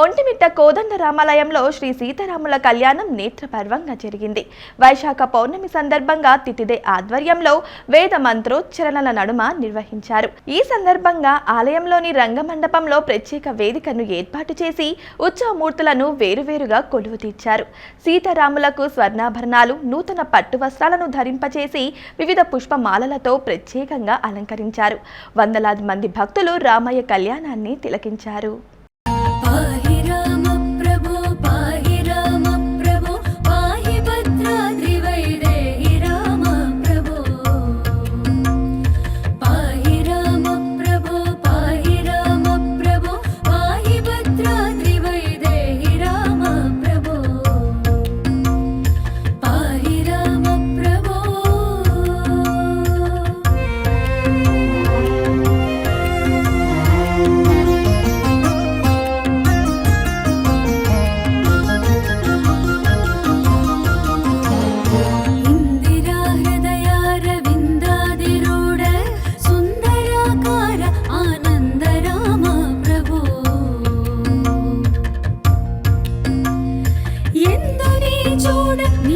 ఒంటిమిట్ట కోదండ రామాలయంలో శ్రీ సీతారాముల కళ్యాణం నేత్రపర్వంగా జరిగింది. వైశాఖ పౌర్ణమి సందర్భంగా తితిదే ఆధ్వర్యంలో వేద మంత్రోచ్చరణల నడుమ నిర్వహించారు. ఈ సందర్భంగా ఆలయంలోని రంగమండపంలో ప్రత్యేక వేదికను ఏర్పాటు చేసి ఉత్సవమూర్తులను వేరువేరుగా కొలువు తీర్చారు. సీతారాములకు స్వర్ణాభరణాలు నూతన పట్టు వస్త్రాలను ధరింపచేసి వివిధ పుష్పమాలలతో ప్రత్యేకంగా అలంకరించారు. వందలాది మంది భక్తులు రామయ్య కళ్యాణాన్ని తిలకించారు.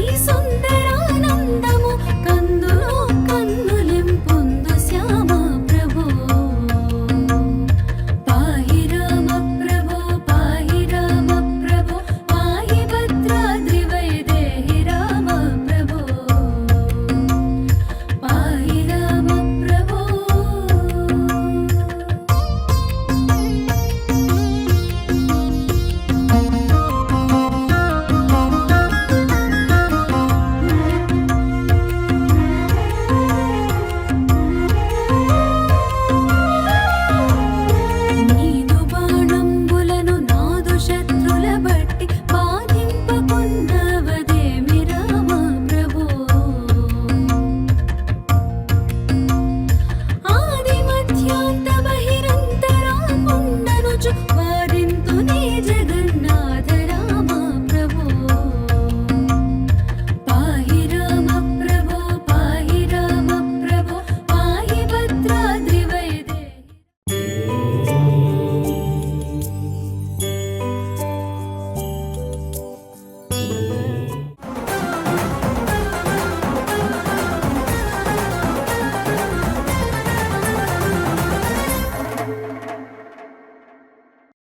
He's